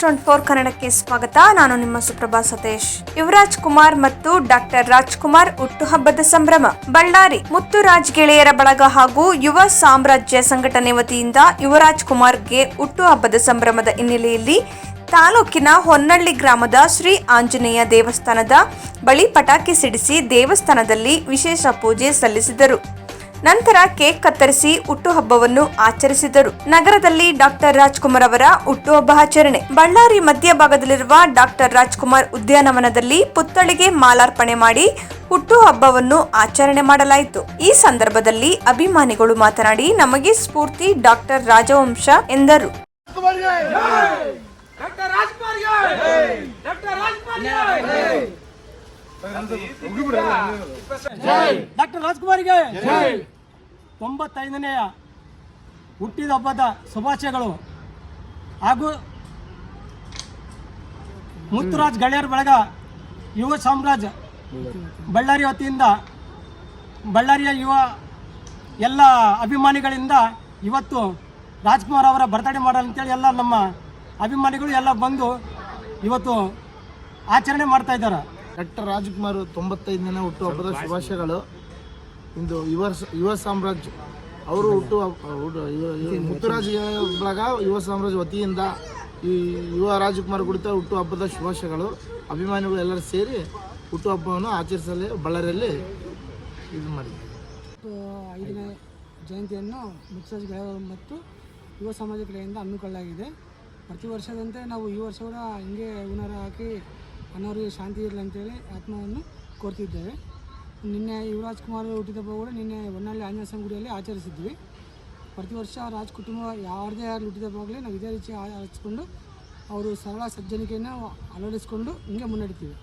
Twenty four ಕನ್ನಡಕ್ಕೆ ಸ್ವಾಗತ. ನಾನು ನಿಮ್ಮ ಸುಪ್ರಭಾ ಸತೀಶ್. ಯುವರಾಜ್ ಕುಮಾರ್ ಮತ್ತು ಡಾಕ್ಟರ್ ರಾಜ್ಕುಮಾರ್ ಹುಟ್ಟುಹಬ್ಬದ ಸಂಭ್ರಮ. ಬಳ್ಳಾರಿ ಮುತ್ತುರಾಜ್ ಗೆಳೆಯರ ಬಳಗ ಹಾಗೂ ಯುವ ಸಾಮ್ರಾಜ್ಯ ಸಂಘಟನೆ ವತಿಯಿಂದ ಯುವರಾಜ್ ಕುಮಾರ್ಗೆ ಹುಟ್ಟುಹಬ್ಬದ ಸಂಭ್ರಮದ ಹಿನ್ನೆಲೆಯಲ್ಲಿ ತಾಲೂಕಿನ ಹೊನ್ನಳ್ಳಿ ಗ್ರಾಮದ ಶ್ರೀ ಆಂಜನೇಯ ದೇವಸ್ಥಾನದ ಬಳಿ ಪಟಾಕಿ ಸಿಡಿಸಿ ದೇವಸ್ಥಾನದಲ್ಲಿ ವಿಶೇಷ ಪೂಜೆ ಸಲ್ಲಿಸಿದರು. ನಂತರ ಕೇಕ್ ಕತ್ತರಿಸಿ ಹುಟ್ಟುಹಬ್ಬವನ್ನು ಆಚರಿಸಿದರು. ನಗರದಲ್ಲಿ ಡಾಕ್ಟರ್ ರಾಜ್ಕುಮಾರ್ ಅವರ ಹುಟ್ಟುಹಬ್ಬ ಆಚರಣೆ. ಬಳ್ಳಾರಿ ಮಧ್ಯಭಾಗದಲ್ಲಿರುವ ಡಾಕ್ಟರ್ ರಾಜ್ಕುಮಾರ್ ಉದ್ಯಾನವನದಲ್ಲಿ ಪುತ್ಥಳಿಗೆ ಮಾಲಾರ್ಪಣೆ ಮಾಡಿ ಹುಟ್ಟುಹಬ್ಬವನ್ನು ಆಚರಣೆ ಮಾಡಲಾಯಿತು. ಈ ಸಂದರ್ಭದಲ್ಲಿ ಅಭಿಮಾನಿಗಳು ಮಾತನಾಡಿ, ನಮಗೆ ಸ್ಫೂರ್ತಿ ಡಾಕ್ಟರ್ ರಾಜವಂಶ ಎಂದರು. ಡಾಕ್ಟರ್ ರಾಜ್ಕುಮಾರಿಗೆ ತೊಂಬತ್ತೈದನೆಯ ಹುಟ್ಟಿದ ಹಬ್ಬದ ಶುಭಾಶಯಗಳು. ಹಾಗೂ ಮುತ್ತುರಾಜ್ ಗೆಳೆಯರ ಬಳಗ ಯುವ ಸಾಮ್ರಾಜ್ ಬಳ್ಳಾರಿ ವತಿಯಿಂದ ಬಳ್ಳಾರಿಯ ಯುವ ಎಲ್ಲ ಅಭಿಮಾನಿಗಳಿಂದ ಇವತ್ತು ರಾಜ್ಕುಮಾರ್ ಅವರ ಬರ್ತಡೇ ಮಾಡಲ್ಲ ಅಂತೇಳಿ ಎಲ್ಲ ನಮ್ಮ ಅಭಿಮಾನಿಗಳು ಎಲ್ಲ ಬಂದು ಇವತ್ತು ಆಚರಣೆ ಮಾಡ್ತಾ ಇದ್ದಾರೆ. ಡಾಕ್ಟರ್ ರಾಜ್ಕುಮಾರ್ ತೊಂಬತ್ತೈದನೇ ಹುಟ್ಟುಹಬ್ಬದ ಶುಭಾಶಯಗಳು. ಇಂದು ಯುವ ಯುವ ಸಾಮ್ರಾಜ್ಯ ಅವರು ಹುಟ್ಟು ಮುತ್ತುರಾಜ ಯುವ- ಸಾಮ್ರಾಜ್ಯ. ಮುತ್ತುರಾಜ್ ಬಳಗ ಯುವ ಸಾಮ್ರಾಜ್ ವತಿಯಿಂದ ಈ ಯುವ ರಾಜ್ಕುಮಾರ್ ಕುರಿತ ಹುಟ್ಟುಹಬ್ಬದ ಶುಭಾಶಯಗಳು ಅಭಿಮಾನಿಗಳು ಎಲ್ಲರೂ ಸೇರಿ ಹುಟ್ಟುಹಬ್ಬವನ್ನು ಆಚರಿಸಲು ಬಳ್ಳಾರಿಯಲ್ಲಿ ಇದು ಮಾಡಿದ್ದಾರೆ ಮತ್ತು ಐದನೇ ಜಯಂತಿಯನ್ನು ಮುತ್ಸರಾಜ್ ಗೆಳೆಯರು ಮತ್ತು ಯುವ ಸಮಾಜ ಕಡೆಯಿಂದ ಹಮ್ಮಿಕೊಳ್ಳಲಾಗಿದೆ. ಪ್ರತಿ ವರ್ಷದಂತೆ ನಾವು ಈ ವರ್ಷ ಕೂಡ ಹಿಂಗೆ ಹೂನಾರ ಹಾಕಿ ಅನಾರೋಗ್ಯ ಶಾಂತಿ ಇರಲಿ ಅಂತೇಳಿ ಆತ್ಮವನ್ನು ಕೋರ್ತಿದ್ದೇವೆ. ನಿನ್ನೆ ಯುವರಾಜ್ ಕುಮಾರ್ ಹುಟ್ಟಿದ ಹಬ್ಬ ಕೂಡ ನಿನ್ನೆ ಹೊನ್ನಾಳಿ ಆಂಜನೇಯ ಗುಡಿಯಲ್ಲಿ ಆಚರಿಸಿದ್ವಿ. ಪ್ರತಿ ವರ್ಷ ರಾಜ್ ಕುಟುಂಬ ಯಾರದೇ ಯಾರು ಹುಟ್ಟಿದ ಹಬ್ಬಗಳೇ ನಾವು ಇದೇ ರೀತಿ ಆಚರಿಸ್ಕೊಂಡು ಅವರು ಸರಳ ಸಜ್ಜನಿಕೆಯನ್ನು ಅಳವಡಿಸ್ಕೊಂಡು ಹಿಂಗೆ ಮುನ್ನಡಿತೀವಿ.